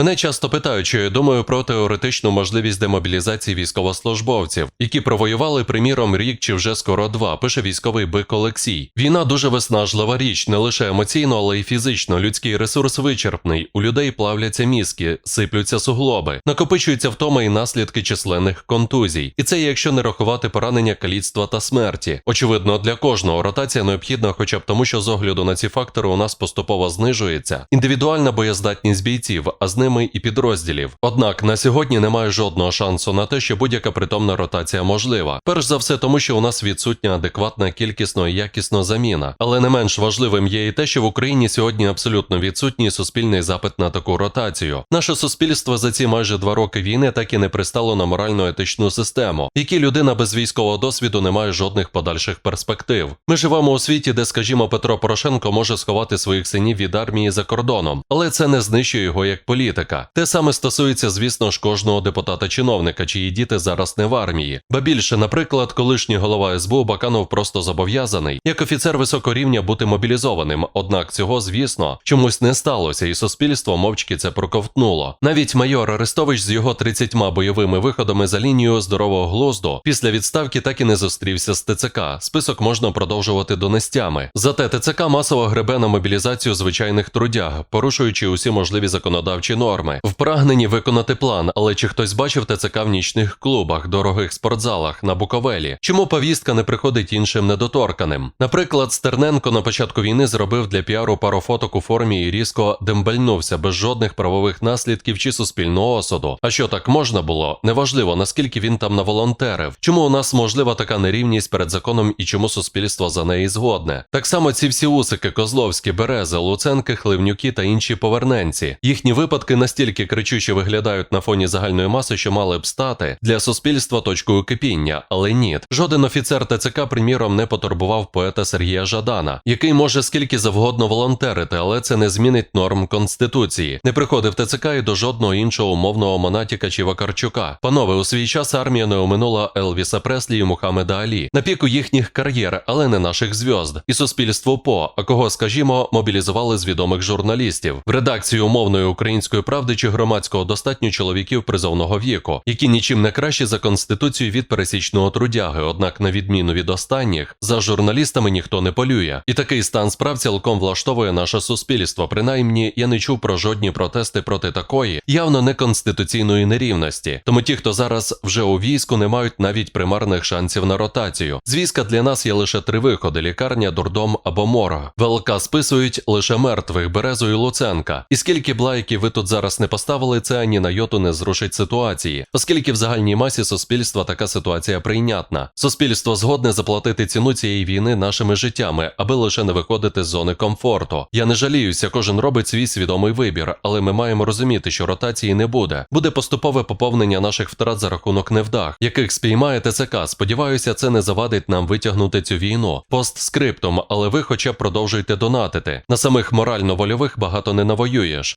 Мене часто питають, що я думаю про теоретичну можливість демобілізації військовослужбовців, які провоювали, приміром, рік чи вже скоро два, пише військовий бик Олексій. Війна дуже виснажлива річ, не лише емоційно, але й фізично. Людський ресурс вичерпний. У людей плавляться мізки, сиплються суглоби, накопичуються втома і наслідки численних контузій. І це якщо не рахувати поранення, каліцтва та смерті. Очевидно, для кожного ротація необхідна, хоча б тому, що з огляду на ці фактори у нас поступово знижується індивідуальна боєздатність бійців, а з ними і підрозділів. Однак на сьогодні немає жодного шансу на те, що будь-яка притомна ротація можлива. Перш за все, тому що у нас відсутня адекватна кількісно і якісно заміна. Але не менш важливим є і те, що в Україні сьогодні абсолютно відсутній суспільний запит на таку ротацію. Наше суспільство за ці майже два роки війни так і не пристало на морально-етичну систему, в якій людина без військового досвіду не має жодних подальших перспектив. Ми живемо у світі, де, скажімо, Петро Порошенко може сховати своїх синів від армії за кордоном, але це не знищує його як політика. Те саме стосується, звісно ж, кожного депутата-чиновника, чиї діти зараз не в армії. Ба більше, наприклад, колишній голова СБУ Баканов просто зобов'язаний як офіцер високого рівня бути мобілізованим. Однак цього, звісно, чомусь не сталося, і суспільство мовчки це проковтнуло. Навіть майор Арестович з його 30 бойовими виходами за лінію здорового глузду після відставки так і не зустрівся з ТЦК. Список можна продовжувати донестями. Зате ТЦК масово гребе на мобілізацію звичайних трудяг, порушуючи усі можливі законодавчі норми. В прагненні виконати план, але чи хтось бачив ТЦК в нічних клубах, дорогих спортзалах на Буковелі? Чому повістка не приходить іншим недоторканим? Наприклад, Стерненко на початку війни зробив для піару пару фоток у формі і різко дембельнувся без жодних правових наслідків чи суспільного осуду. А що так можна було? Неважливо, наскільки він там наволонтерив. Чому у нас можлива така нерівність перед законом і чому суспільство за неї згодне? Так само ці всі усики, Козловські, Берези, Луценки, Хливнюки та інші поверненці. Їхні випадки настільки кричуче виглядають на фоні загальної маси, що мали б стати для суспільства точкою кипіння, але ні. Жоден офіцер ТЦК, приміром, не потурбував поета Сергія Жадана, який може скільки завгодно волонтерити, але це не змінить норм конституції. Не приходив ТЦК і до жодного іншого умовного монатіка чи Вакарчука. Панове, у свій час армія не оминула Елвіса Преслі і Мухаммеда Алі на піку їхніх кар'єр, але не наших зв'язд. І суспільство по, а кого, скажімо, мобілізували з відомих журналістів. В редакції умовної української правди чи громадського достатньо чоловіків призовного віку, які нічим не кращі за конституцію від пересічного трудяги. Однак, на відміну від останніх, за журналістами ніхто не полює. І такий стан справ цілком влаштовує наше суспільство. Принаймні, я не чув про жодні протести проти такої явно неконституційної нерівності. Тому ті, хто зараз вже у війську, не мають навіть примарних шансів на ротацію. З війська для нас є лише три виходи: лікарня, дурдом або морг. ВЛК списують лише мертвих Березу і Луценка. І скільки б лайків ви тут зараз не поставили, це ані на йоту не зрушить ситуації, оскільки в загальній масі суспільства така ситуація прийнятна. Суспільство згодне заплатити ціну цієї війни нашими життями, аби лише не виходити з зони комфорту. Я не жаліюся, кожен робить свій свідомий вибір, але ми маємо розуміти, що ротації не буде. Буде поступове поповнення наших втрат за рахунок невдах, яких спіймає ТЦК. Сподіваюся, це не завадить нам витягнути цю війну. Постскриптум, але ви хоча б продовжуйте донатити. На самих морально-вольових багато не навоюєш.